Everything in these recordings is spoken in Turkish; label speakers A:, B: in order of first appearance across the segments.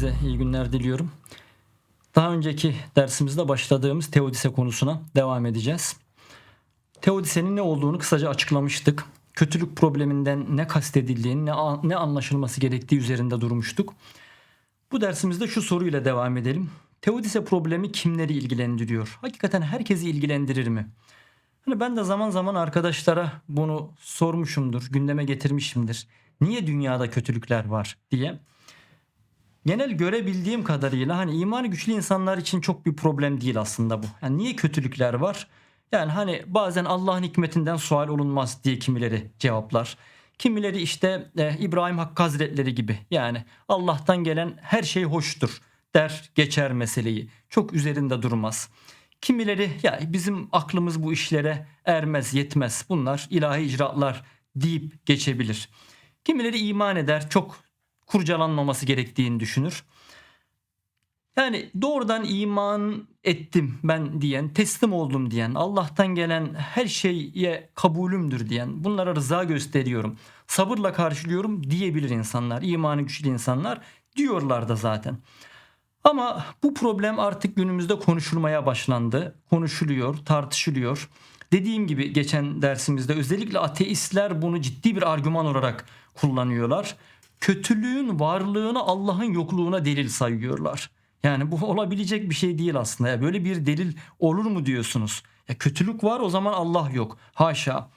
A: Hepinize iyi günler diliyorum. Daha önceki dersimizde başladığımız teodise konusuna devam edeceğiz. Teodisenin ne olduğunu kısaca açıklamıştık. Kötülük probleminden ne kastedildiğini, ne, ne anlaşılması gerektiği üzerinde durmuştuk. Bu dersimizde şu soruyla devam edelim. Teodise problemi kimleri ilgilendiriyor? Hakikaten herkesi ilgilendirir mi? Hani ben de zaman zaman arkadaşlara bunu sormuşumdur, gündeme getirmişimdir. Niye dünyada kötülükler var diye. Genel görebildiğim kadarıyla hani imanı güçlü insanlar için çok bir problem değil aslında bu. Yani niye kötülükler var? Yani hani bazen Allah'ın hikmetinden sual olunmaz diye kimileri cevaplar. Kimileri işte e, İbrahim Hakkı Hazretleri gibi yani Allah'tan gelen her şey hoştur der geçer meseleyi. Çok üzerinde durmaz. Kimileri ya bizim aklımız bu işlere ermez yetmez bunlar ilahi icraatlar deyip geçebilir. Kimileri iman eder çok kurcalanmaması gerektiğini düşünür. Yani doğrudan iman ettim ben diyen, teslim oldum diyen, Allah'tan gelen her şeye kabulümdür diyen, bunlara rıza gösteriyorum, sabırla karşılıyorum diyebilir insanlar, imanı güçlü insanlar diyorlar da zaten. Ama bu problem artık günümüzde konuşulmaya başlandı. Konuşuluyor, tartışılıyor. Dediğim gibi geçen dersimizde özellikle ateistler bunu ciddi bir argüman olarak kullanıyorlar. Kötülüğün varlığını Allah'ın yokluğuna delil sayıyorlar. Yani bu olabilecek bir şey değil aslında. Ya böyle bir delil olur mu diyorsunuz? Ya kötülük var o zaman Allah yok. Haşa.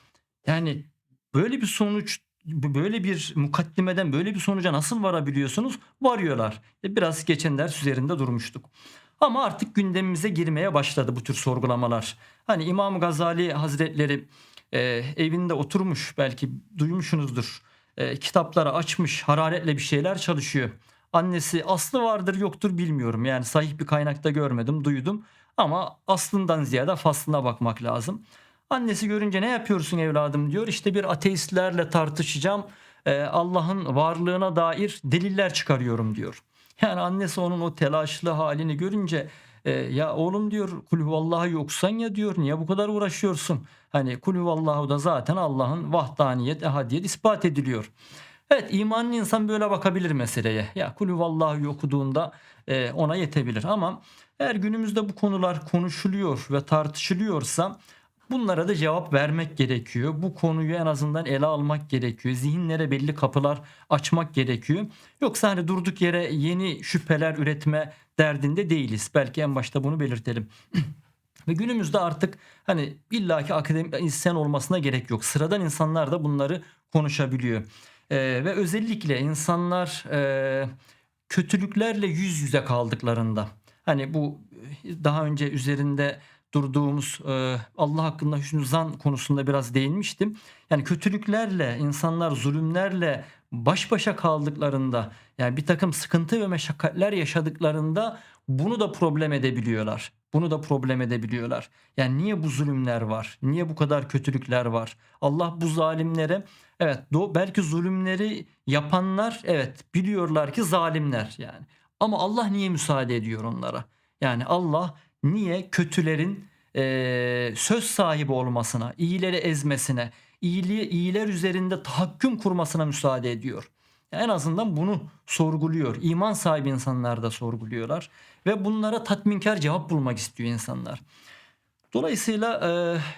A: Yani böyle bir sonuç böyle bir mukaddimeden böyle bir sonuca nasıl varabiliyorsunuz? Varıyorlar. E, Biraz geçen ders üzerinde durmuştuk. Ama artık gündemimize girmeye başladı bu tür sorgulamalar. Hani İmam Gazali Hazretleri e, evinde oturmuş belki duymuşsunuzdur. E, kitapları açmış hararetle bir şeyler çalışıyor. Annesi aslı vardır yoktur bilmiyorum. Yani sahih bir kaynakta görmedim duydum. Ama aslından ziyade faslına bakmak lazım. Annesi görünce ne yapıyorsun evladım diyor. İşte bir ateistlerle tartışacağım. Ee, Allah'ın varlığına dair deliller çıkarıyorum diyor. Yani annesi onun o telaşlı halini görünce e, ya oğlum diyor kul huvallahu yoksan ya diyor niye bu kadar uğraşıyorsun? Hani kul huvallahu da zaten Allah'ın vahdaniyet, ehadiyet ispat ediliyor. Evet imanlı insan böyle bakabilir meseleye. Ya kul huvallahu okuduğunda e, ona yetebilir ama eğer günümüzde bu konular konuşuluyor ve tartışılıyorsa Bunlara da cevap vermek gerekiyor. Bu konuyu en azından ele almak gerekiyor. Zihinlere belli kapılar açmak gerekiyor. Yoksa hani durduk yere yeni şüpheler üretme derdinde değiliz. Belki en başta bunu belirtelim. Ve günümüzde artık hani illaki akademisyen olmasına gerek yok. Sıradan insanlar da bunları konuşabiliyor. Ee, ve özellikle insanlar e, kötülüklerle yüz yüze kaldıklarında hani bu daha önce üzerinde durduğumuz e, Allah hakkında hüsnü zan konusunda biraz değinmiştim. Yani kötülüklerle, insanlar zulümlerle baş başa kaldıklarında yani bir takım sıkıntı ve meşakkatler yaşadıklarında bunu da problem edebiliyorlar. Bunu da problem edebiliyorlar. Yani niye bu zulümler var? Niye bu kadar kötülükler var? Allah bu zalimlere evet belki zulümleri yapanlar evet biliyorlar ki zalimler yani. Ama Allah niye müsaade ediyor onlara? Yani Allah niye kötülerin e, söz sahibi olmasına, iyileri ezmesine, iyiliği, iyiler üzerinde tahakküm kurmasına müsaade ediyor. En azından bunu sorguluyor. İman sahibi insanlar da sorguluyorlar ve bunlara tatminkar cevap bulmak istiyor insanlar. Dolayısıyla e,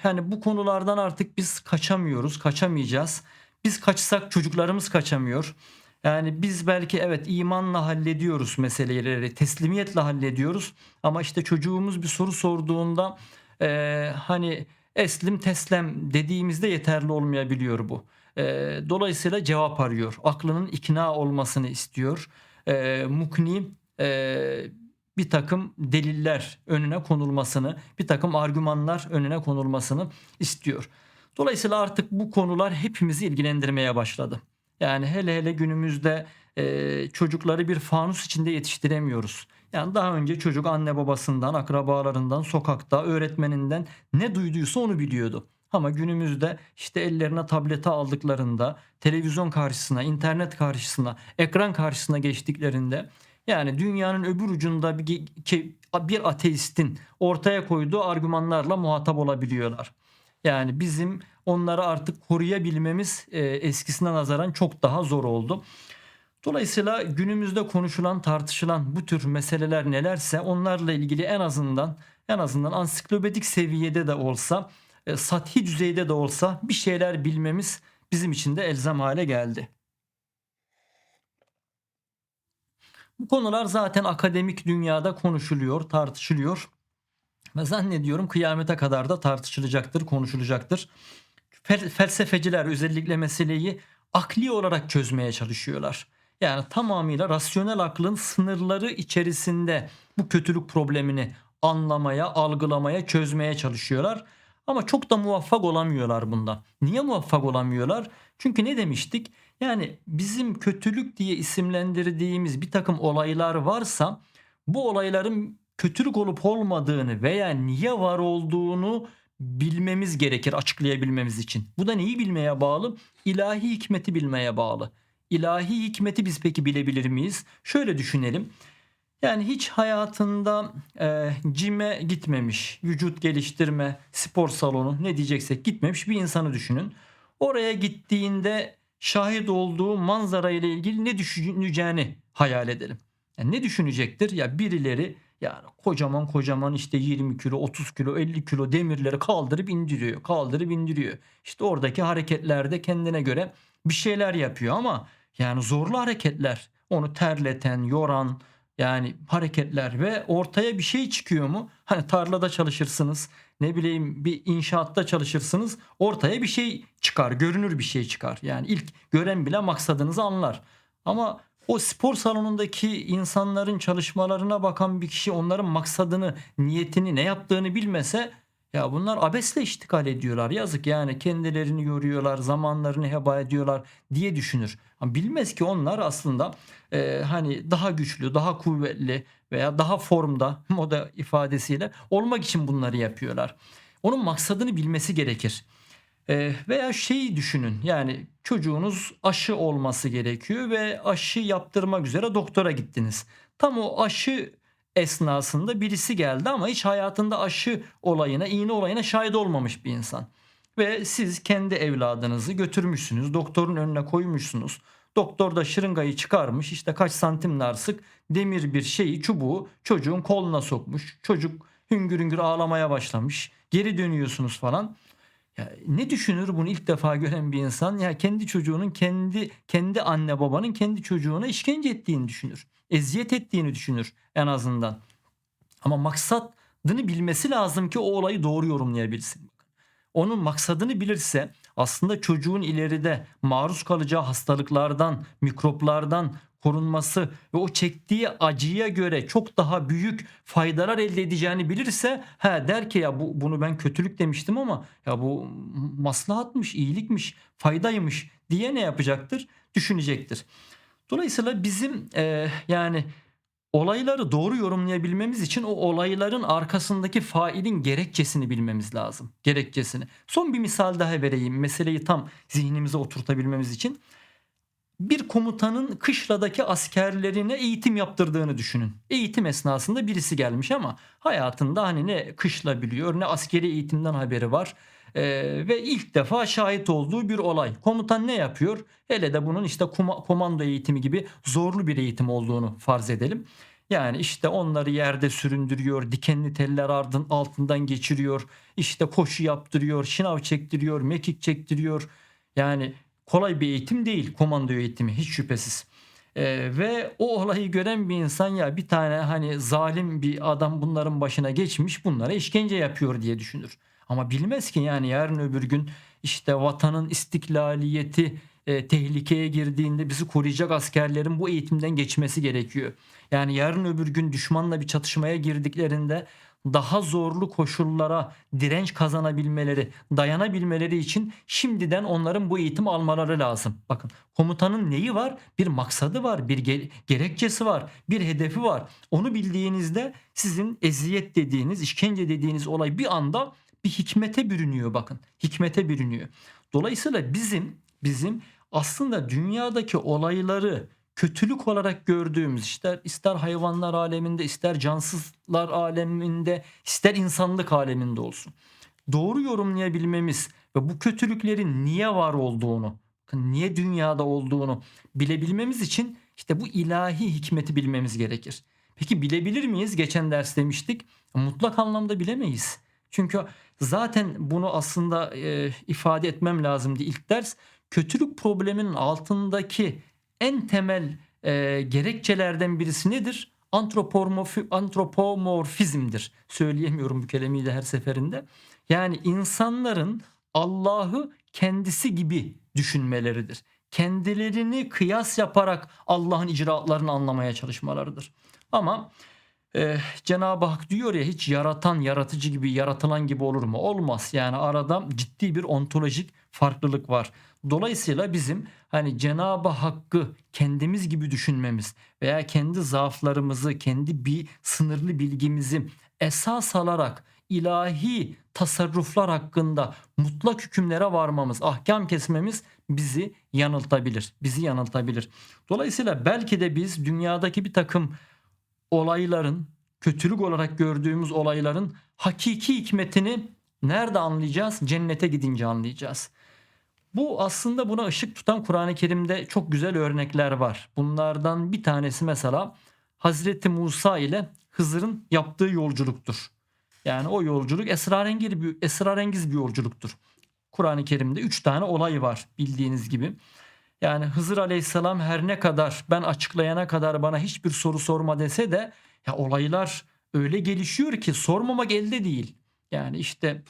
A: yani bu konulardan artık biz kaçamıyoruz, kaçamayacağız. Biz kaçsak çocuklarımız kaçamıyor. Yani biz belki evet imanla hallediyoruz meseleleri, teslimiyetle hallediyoruz. Ama işte çocuğumuz bir soru sorduğunda e, hani eslim teslem dediğimizde yeterli olmayabiliyor bu. E, dolayısıyla cevap arıyor. Aklının ikna olmasını istiyor. E, mukni e, bir takım deliller önüne konulmasını, bir takım argümanlar önüne konulmasını istiyor. Dolayısıyla artık bu konular hepimizi ilgilendirmeye başladı. Yani hele hele günümüzde e, çocukları bir fanus içinde yetiştiremiyoruz. Yani daha önce çocuk anne babasından, akrabalarından, sokakta, öğretmeninden ne duyduysa onu biliyordu. Ama günümüzde işte ellerine tableti aldıklarında, televizyon karşısına, internet karşısına, ekran karşısına geçtiklerinde yani dünyanın öbür ucunda bir, bir ateistin ortaya koyduğu argümanlarla muhatap olabiliyorlar. Yani bizim onları artık koruyabilmemiz e, eskisine nazaran çok daha zor oldu. Dolayısıyla günümüzde konuşulan, tartışılan bu tür meseleler nelerse onlarla ilgili en azından en azından ansiklopedik seviyede de olsa, e, sathi düzeyde de olsa bir şeyler bilmemiz bizim için de elzem hale geldi. Bu konular zaten akademik dünyada konuşuluyor, tartışılıyor. Ve zannediyorum kıyamete kadar da tartışılacaktır, konuşulacaktır. Fel- felsefeciler özellikle meseleyi akli olarak çözmeye çalışıyorlar. Yani tamamıyla rasyonel aklın sınırları içerisinde bu kötülük problemini anlamaya, algılamaya, çözmeye çalışıyorlar. Ama çok da muvaffak olamıyorlar bunda. Niye muvaffak olamıyorlar? Çünkü ne demiştik? Yani bizim kötülük diye isimlendirdiğimiz bir takım olaylar varsa bu olayların kötülük olup olmadığını veya niye var olduğunu bilmemiz gerekir açıklayabilmemiz için. Bu da neyi bilmeye bağlı? İlahi hikmeti bilmeye bağlı. İlahi hikmeti biz peki bilebilir miyiz? Şöyle düşünelim. Yani hiç hayatında e, cime gitmemiş, vücut geliştirme, spor salonu ne diyeceksek gitmemiş bir insanı düşünün. Oraya gittiğinde şahit olduğu manzara ile ilgili ne düşüneceğini hayal edelim. Yani ne düşünecektir? Ya birileri yani kocaman kocaman işte 20 kilo, 30 kilo, 50 kilo demirleri kaldırıp indiriyor. Kaldırıp indiriyor. İşte oradaki hareketlerde kendine göre bir şeyler yapıyor ama yani zorlu hareketler. Onu terleten, yoran yani hareketler ve ortaya bir şey çıkıyor mu? Hani tarlada çalışırsınız, ne bileyim bir inşaatta çalışırsınız. Ortaya bir şey çıkar, görünür bir şey çıkar. Yani ilk gören bile maksadınızı anlar. Ama o spor salonundaki insanların çalışmalarına bakan bir kişi onların maksadını, niyetini, ne yaptığını bilmese ya bunlar abesle iştikal ediyorlar. Yazık yani kendilerini yoruyorlar, zamanlarını heba ediyorlar diye düşünür. Ama bilmez ki onlar aslında e, hani daha güçlü, daha kuvvetli veya daha formda moda ifadesiyle olmak için bunları yapıyorlar. Onun maksadını bilmesi gerekir. E, veya şeyi düşünün yani çocuğunuz aşı olması gerekiyor ve aşı yaptırmak üzere doktora gittiniz. Tam o aşı esnasında birisi geldi ama hiç hayatında aşı olayına, iğne olayına şahit olmamış bir insan. Ve siz kendi evladınızı götürmüşsünüz, doktorun önüne koymuşsunuz. Doktor da şırıngayı çıkarmış işte kaç santim sık demir bir şeyi çubuğu çocuğun koluna sokmuş. Çocuk hüngür hüngür ağlamaya başlamış. Geri dönüyorsunuz falan. Ya ne düşünür bunu ilk defa gören bir insan? Ya kendi çocuğunun kendi kendi anne babanın kendi çocuğuna işkence ettiğini düşünür. Eziyet ettiğini düşünür en azından. Ama maksadını bilmesi lazım ki o olayı doğru yorumlayabilsin. Onun maksadını bilirse aslında çocuğun ileride maruz kalacağı hastalıklardan, mikroplardan korunması ve o çektiği acıya göre çok daha büyük faydalar elde edeceğini bilirse ha der ki ya bu bunu ben kötülük demiştim ama ya bu maslahatmış, iyilikmiş, faydaymış diye ne yapacaktır? Düşünecektir. Dolayısıyla bizim e, yani olayları doğru yorumlayabilmemiz için o olayların arkasındaki failin gerekçesini bilmemiz lazım. Gerekçesini. Son bir misal daha vereyim. Meseleyi tam zihnimize oturtabilmemiz için. Bir komutanın kışladaki askerlerine eğitim yaptırdığını düşünün. Eğitim esnasında birisi gelmiş ama hayatında hani ne kışla biliyor ne askeri eğitimden haberi var. Ee, ve ilk defa şahit olduğu bir olay. Komutan ne yapıyor? Hele de bunun işte komando eğitimi gibi zorlu bir eğitim olduğunu farz edelim. Yani işte onları yerde süründürüyor, dikenli teller ardın altından geçiriyor, işte koşu yaptırıyor, şınav çektiriyor, mekik çektiriyor. Yani kolay bir eğitim değil komando eğitimi hiç şüphesiz. Ee, ve o olayı gören bir insan ya bir tane hani zalim bir adam bunların başına geçmiş bunlara işkence yapıyor diye düşünür. Ama bilmez ki yani yarın öbür gün işte vatanın istiklaliyeti e, tehlikeye girdiğinde bizi koruyacak askerlerin bu eğitimden geçmesi gerekiyor. Yani yarın öbür gün düşmanla bir çatışmaya girdiklerinde daha zorlu koşullara direnç kazanabilmeleri, dayanabilmeleri için şimdiden onların bu eğitim almaları lazım. Bakın komutanın neyi var? Bir maksadı var, bir gerekçesi var, bir hedefi var. Onu bildiğinizde sizin eziyet dediğiniz, işkence dediğiniz olay bir anda bir hikmete bürünüyor bakın. Hikmete bürünüyor. Dolayısıyla bizim bizim aslında dünyadaki olayları kötülük olarak gördüğümüz ister ister hayvanlar aleminde ister cansızlar aleminde ister insanlık aleminde olsun. Doğru yorumlayabilmemiz ve bu kötülüklerin niye var olduğunu, niye dünyada olduğunu bilebilmemiz için İşte bu ilahi hikmeti bilmemiz gerekir. Peki bilebilir miyiz? Geçen ders demiştik. Mutlak anlamda bilemeyiz. Çünkü zaten bunu aslında e, ifade etmem lazımdı ilk ders. Kötülük probleminin altındaki en temel e, gerekçelerden birisi nedir? Antropomorfi, antropomorfizmdir. Söyleyemiyorum bu kelimeyi de her seferinde. Yani insanların Allah'ı kendisi gibi düşünmeleridir. Kendilerini kıyas yaparak Allah'ın icraatlarını anlamaya çalışmalarıdır. Ama e, Cenab-ı Hak diyor ya hiç yaratan yaratıcı gibi yaratılan gibi olur mu? Olmaz. Yani arada ciddi bir ontolojik farklılık var. Dolayısıyla bizim hani Cenab-ı Hakk'ı kendimiz gibi düşünmemiz veya kendi zaaflarımızı, kendi bir sınırlı bilgimizi esas alarak ilahi tasarruflar hakkında mutlak hükümlere varmamız, ahkam kesmemiz bizi yanıltabilir. Bizi yanıltabilir. Dolayısıyla belki de biz dünyadaki bir takım olayların, kötülük olarak gördüğümüz olayların hakiki hikmetini nerede anlayacağız? Cennete gidince anlayacağız. Bu aslında buna ışık tutan Kur'an-ı Kerim'de çok güzel örnekler var. Bunlardan bir tanesi mesela Hazreti Musa ile Hızır'ın yaptığı yolculuktur. Yani o yolculuk esrarengiz bir, esrarengiz bir yolculuktur. Kur'an-ı Kerim'de 3 tane olay var bildiğiniz gibi. Yani Hızır Aleyhisselam her ne kadar ben açıklayana kadar bana hiçbir soru sorma dese de ya olaylar öyle gelişiyor ki sormamak elde değil. Yani işte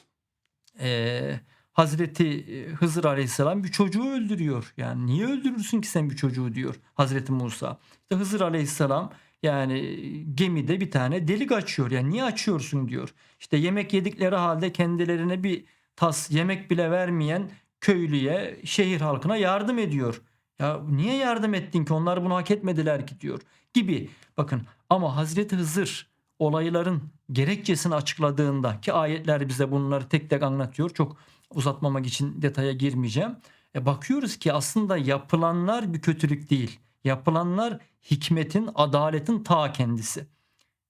A: e, Hazreti Hızır Aleyhisselam bir çocuğu öldürüyor. Yani niye öldürürsün ki sen bir çocuğu diyor Hazreti Musa. İşte Hızır Aleyhisselam yani gemide bir tane delik açıyor. Yani niye açıyorsun diyor. İşte yemek yedikleri halde kendilerine bir tas yemek bile vermeyen köylüye, şehir halkına yardım ediyor. Ya niye yardım ettin ki onlar bunu hak etmediler ki diyor gibi. Bakın ama Hazreti Hızır olayların gerekçesini açıkladığında ki ayetler bize bunları tek tek anlatıyor. Çok uzatmamak için detaya girmeyeceğim. E bakıyoruz ki aslında yapılanlar bir kötülük değil. Yapılanlar hikmetin, adaletin ta kendisi.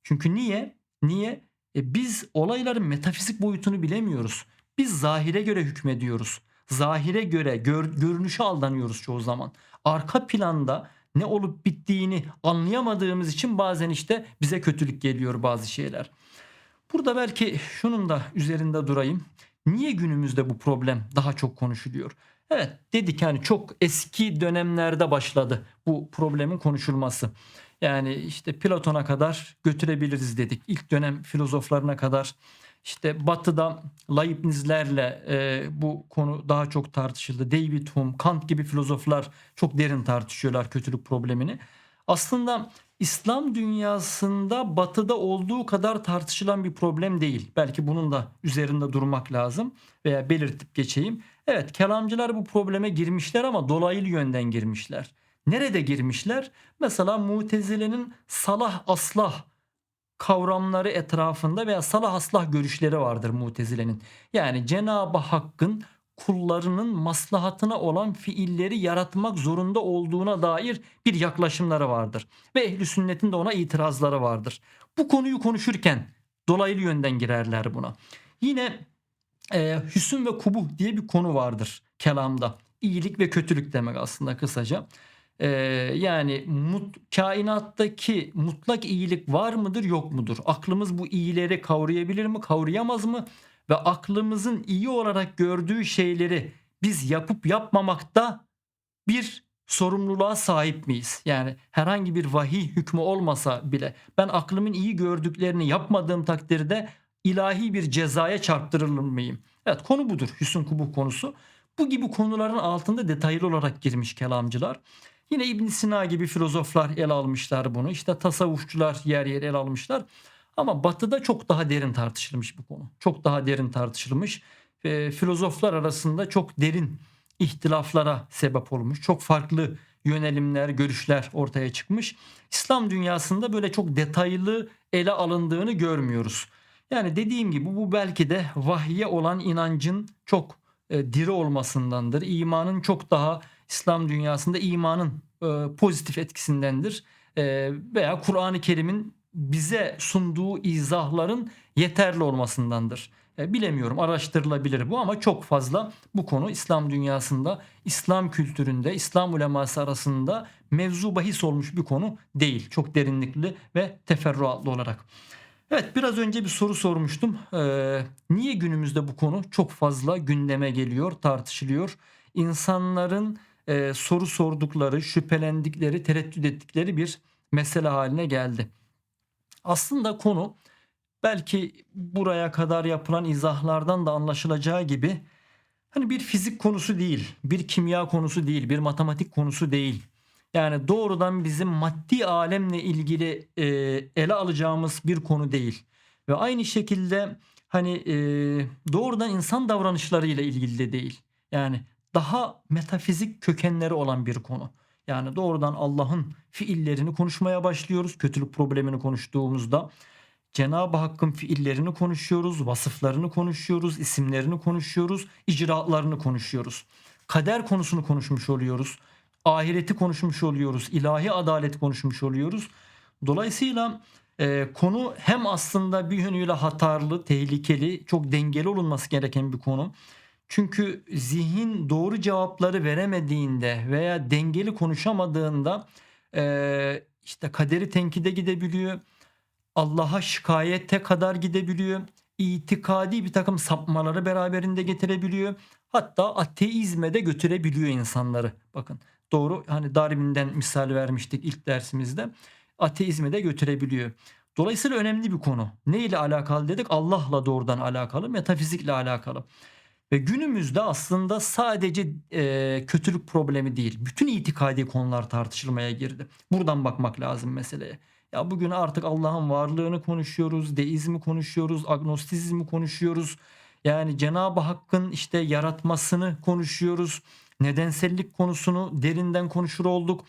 A: Çünkü niye? Niye? E biz olayların metafizik boyutunu bilemiyoruz. Biz zahire göre hükmediyoruz. Zahire göre gör, görünüşe aldanıyoruz çoğu zaman. Arka planda ne olup bittiğini anlayamadığımız için bazen işte bize kötülük geliyor bazı şeyler. Burada belki şunun da üzerinde durayım. Niye günümüzde bu problem daha çok konuşuluyor? Evet dedik yani çok eski dönemlerde başladı bu problemin konuşulması. Yani işte Platon'a kadar götürebiliriz dedik. İlk dönem filozoflarına kadar işte Batı'da Leibnizlerle e, bu konu daha çok tartışıldı. David Hume, Kant gibi filozoflar çok derin tartışıyorlar kötülük problemini. Aslında İslam dünyasında batıda olduğu kadar tartışılan bir problem değil. Belki bunun da üzerinde durmak lazım veya belirtip geçeyim. Evet kelamcılar bu probleme girmişler ama dolaylı yönden girmişler. Nerede girmişler? Mesela Mutezile'nin salah aslah kavramları etrafında veya salah aslah görüşleri vardır Mutezile'nin. Yani Cenab-ı Hakk'ın kullarının maslahatına olan fiilleri yaratmak zorunda olduğuna dair bir yaklaşımları vardır. Ve ehli sünnetin de ona itirazları vardır. Bu konuyu konuşurken dolaylı yönden girerler buna. Yine e, hüsn ve kubuh diye bir konu vardır kelamda. İyilik ve kötülük demek aslında kısaca. Ee, yani mut, kainattaki mutlak iyilik var mıdır yok mudur? Aklımız bu iyileri kavrayabilir mi kavrayamaz mı? Ve aklımızın iyi olarak gördüğü şeyleri biz yapıp yapmamakta bir sorumluluğa sahip miyiz? Yani herhangi bir vahiy hükmü olmasa bile ben aklımın iyi gördüklerini yapmadığım takdirde ilahi bir cezaya çarptırılır mıyım? Evet konu budur hüsn kubuh konusu. Bu gibi konuların altında detaylı olarak girmiş kelamcılar. Yine İbn Sina gibi filozoflar el almışlar bunu. İşte tasavvufçular yer yer el almışlar. Ama batıda çok daha derin tartışılmış bu konu. Çok daha derin tartışılmış. E, filozoflar arasında çok derin ihtilaflara sebep olmuş. Çok farklı yönelimler, görüşler ortaya çıkmış. İslam dünyasında böyle çok detaylı ele alındığını görmüyoruz. Yani dediğim gibi bu belki de vahye olan inancın çok e, diri olmasındandır. İmanın çok daha İslam dünyasında imanın e, pozitif etkisindendir. E, veya Kur'an-ı Kerim'in bize sunduğu izahların yeterli olmasındandır. E, bilemiyorum araştırılabilir bu ama çok fazla bu konu İslam dünyasında, İslam kültüründe, İslam uleması arasında mevzu bahis olmuş bir konu değil. Çok derinlikli ve teferruatlı olarak. Evet biraz önce bir soru sormuştum. Ee, niye günümüzde bu konu çok fazla gündeme geliyor, tartışılıyor? İnsanların e, soru sordukları, şüphelendikleri, tereddüt ettikleri bir mesele haline geldi. Aslında konu belki buraya kadar yapılan izahlardan da anlaşılacağı gibi hani bir fizik konusu değil, bir kimya konusu değil, bir matematik konusu değil. Yani doğrudan bizim maddi alemle ilgili e, ele alacağımız bir konu değil. Ve aynı şekilde hani e, doğrudan insan davranışlarıyla ilgili de değil. Yani daha metafizik kökenleri olan bir konu. Yani doğrudan Allah'ın fiillerini konuşmaya başlıyoruz. Kötülük problemini konuştuğumuzda Cenab-ı Hakk'ın fiillerini konuşuyoruz, vasıflarını konuşuyoruz, isimlerini konuşuyoruz, icraatlarını konuşuyoruz. Kader konusunu konuşmuş oluyoruz. Ahireti konuşmuş oluyoruz. ilahi adalet konuşmuş oluyoruz. Dolayısıyla e, konu hem aslında bir yönüyle hatarlı, tehlikeli, çok dengeli olunması gereken bir konu. Çünkü zihin doğru cevapları veremediğinde veya dengeli konuşamadığında e, işte kaderi tenkide gidebiliyor. Allah'a şikayete kadar gidebiliyor. İtikadi bir takım sapmaları beraberinde getirebiliyor. Hatta ateizme de götürebiliyor insanları. Bakın doğru hani Darwin'den misal vermiştik ilk dersimizde. Ateizme de götürebiliyor. Dolayısıyla önemli bir konu. Ne ile alakalı dedik? Allah'la doğrudan alakalı, metafizikle alakalı. Ve günümüzde aslında sadece e, kötülük problemi değil, bütün itikadi konular tartışılmaya girdi. Buradan bakmak lazım meseleye. Ya bugün artık Allah'ın varlığını konuşuyoruz, deizmi konuşuyoruz, agnostizmi konuşuyoruz. Yani Cenab-ı Hakk'ın işte yaratmasını konuşuyoruz. Nedensellik konusunu derinden konuşur olduk.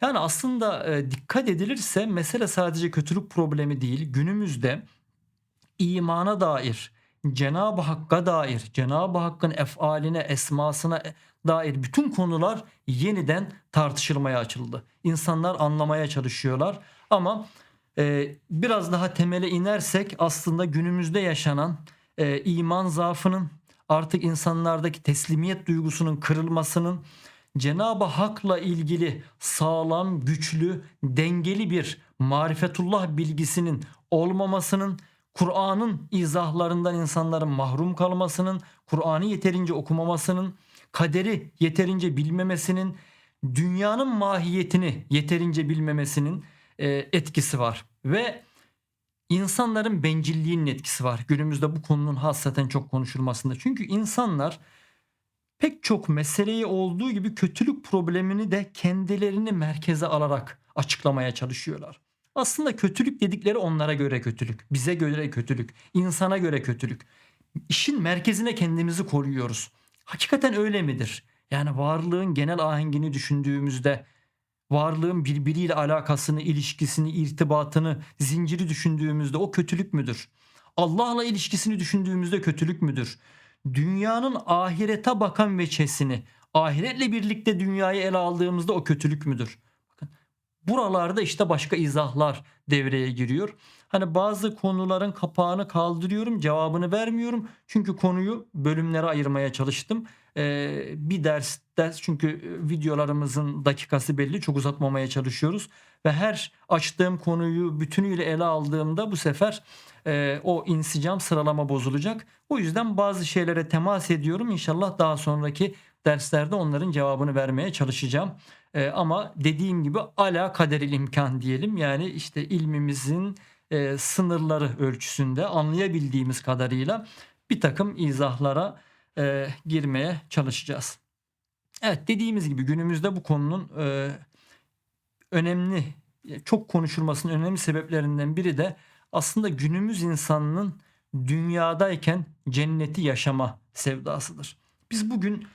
A: Yani aslında e, dikkat edilirse mesele sadece kötülük problemi değil. Günümüzde imana dair, Cenab-ı Hakk'a dair, Cenab-ı Hakk'ın efaline, esmasına dair bütün konular yeniden tartışılmaya açıldı. İnsanlar anlamaya çalışıyorlar ama e, biraz daha temele inersek aslında günümüzde yaşanan e, iman zaafının artık insanlardaki teslimiyet duygusunun kırılmasının Cenab-ı Hak'la ilgili sağlam, güçlü, dengeli bir marifetullah bilgisinin olmamasının Kur'an'ın izahlarından insanların mahrum kalmasının, Kur'an'ı yeterince okumamasının, kaderi yeterince bilmemesinin, dünyanın mahiyetini yeterince bilmemesinin e, etkisi var. Ve insanların bencilliğinin etkisi var. Günümüzde bu konunun hasreten çok konuşulmasında. Çünkü insanlar pek çok meseleyi olduğu gibi kötülük problemini de kendilerini merkeze alarak açıklamaya çalışıyorlar. Aslında kötülük dedikleri onlara göre kötülük, bize göre kötülük, insana göre kötülük. İşin merkezine kendimizi koruyoruz. Hakikaten öyle midir? Yani varlığın genel ahengini düşündüğümüzde, varlığın birbiriyle alakasını, ilişkisini, irtibatını, zinciri düşündüğümüzde o kötülük müdür? Allah'la ilişkisini düşündüğümüzde kötülük müdür? Dünyanın ahirete bakan veçesini, ahiretle birlikte dünyayı ele aldığımızda o kötülük müdür? Buralarda işte başka izahlar devreye giriyor. Hani bazı konuların kapağını kaldırıyorum, cevabını vermiyorum. Çünkü konuyu bölümlere ayırmaya çalıştım. Ee, bir ders ders çünkü videolarımızın dakikası belli. Çok uzatmamaya çalışıyoruz ve her açtığım konuyu bütünüyle ele aldığımda bu sefer e, o insicam sıralama bozulacak. O yüzden bazı şeylere temas ediyorum. İnşallah daha sonraki derslerde onların cevabını vermeye çalışacağım. E, ama dediğim gibi ala kaderil imkan diyelim. Yani işte ilmimizin e, sınırları ölçüsünde anlayabildiğimiz kadarıyla bir takım izahlara e, girmeye çalışacağız. Evet dediğimiz gibi günümüzde bu konunun e, önemli çok konuşulmasının önemli sebeplerinden biri de aslında günümüz insanının dünyadayken cenneti yaşama sevdasıdır. Biz bugün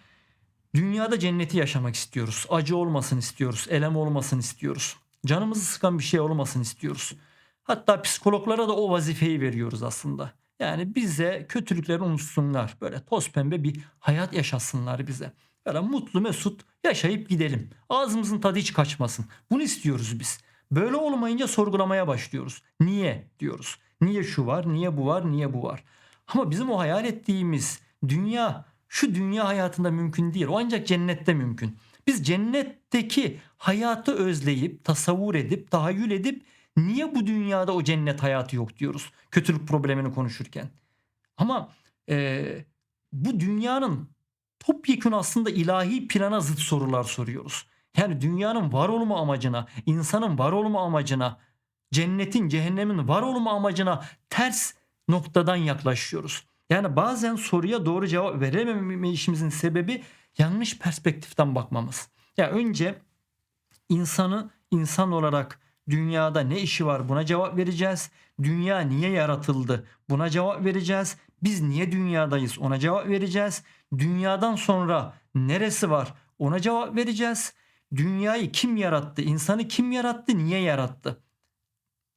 A: Dünyada cenneti yaşamak istiyoruz. Acı olmasın istiyoruz. Elem olmasın istiyoruz. Canımızı sıkan bir şey olmasın istiyoruz. Hatta psikologlara da o vazifeyi veriyoruz aslında. Yani bize kötülükleri unutsunlar. Böyle toz pembe bir hayat yaşasınlar bize. Böyle mutlu mesut yaşayıp gidelim. Ağzımızın tadı hiç kaçmasın. Bunu istiyoruz biz. Böyle olmayınca sorgulamaya başlıyoruz. Niye diyoruz. Niye şu var, niye bu var, niye bu var. Ama bizim o hayal ettiğimiz dünya şu dünya hayatında mümkün değil. O ancak cennette mümkün. Biz cennetteki hayatı özleyip, tasavvur edip, tahayyül edip niye bu dünyada o cennet hayatı yok diyoruz. Kötülük problemini konuşurken. Ama e, bu dünyanın topyekun aslında ilahi plana zıt sorular soruyoruz. Yani dünyanın var olma amacına, insanın var olma amacına, cennetin, cehennemin var olma amacına ters noktadan yaklaşıyoruz. Yani bazen soruya doğru cevap verememeyişimizin sebebi yanlış perspektiften bakmamız. Ya önce insanı insan olarak dünyada ne işi var buna cevap vereceğiz. Dünya niye yaratıldı buna cevap vereceğiz. Biz niye dünyadayız ona cevap vereceğiz. Dünyadan sonra neresi var ona cevap vereceğiz. Dünyayı kim yarattı? İnsanı kim yarattı? Niye yarattı?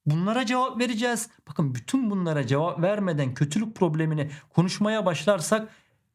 A: Bunlara cevap vereceğiz. Bakın bütün bunlara cevap vermeden kötülük problemini konuşmaya başlarsak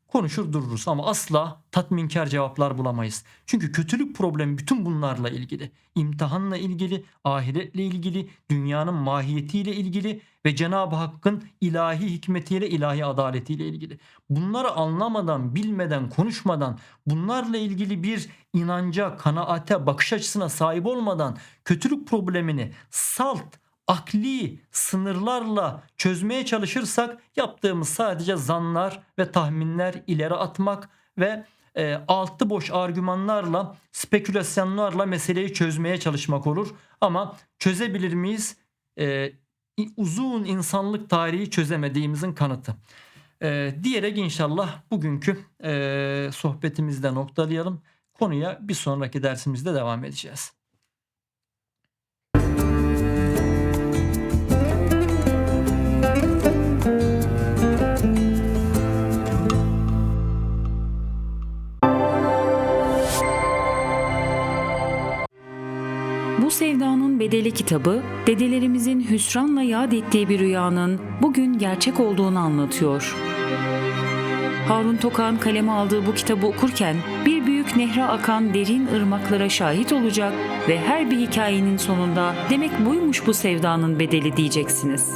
A: konuşur dururuz ama asla tatminkar cevaplar bulamayız. Çünkü kötülük problemi bütün bunlarla ilgili. İmtihanla ilgili, ahiretle ilgili, dünyanın mahiyetiyle ilgili ve Cenab-ı Hakk'ın ilahi hikmetiyle, ilahi adaletiyle ilgili. Bunları anlamadan, bilmeden, konuşmadan, bunlarla ilgili bir inanca, kanaate, bakış açısına sahip olmadan kötülük problemini salt, akli sınırlarla çözmeye çalışırsak yaptığımız sadece zanlar ve tahminler ileri atmak ve e, altı boş argümanlarla, spekülasyonlarla meseleyi çözmeye çalışmak olur. Ama çözebilir miyiz? E, uzun insanlık tarihi çözemediğimizin kanıtı. E, diyerek inşallah bugünkü e, sohbetimizde noktalayalım. Konuya bir sonraki dersimizde devam edeceğiz.
B: Bedeli kitabı, dedelerimizin hüsranla yad ettiği bir rüyanın bugün gerçek olduğunu anlatıyor. Harun Tokan kaleme aldığı bu kitabı okurken bir büyük nehre akan derin ırmaklara şahit olacak ve her bir hikayenin sonunda demek buymuş bu sevdanın bedeli diyeceksiniz.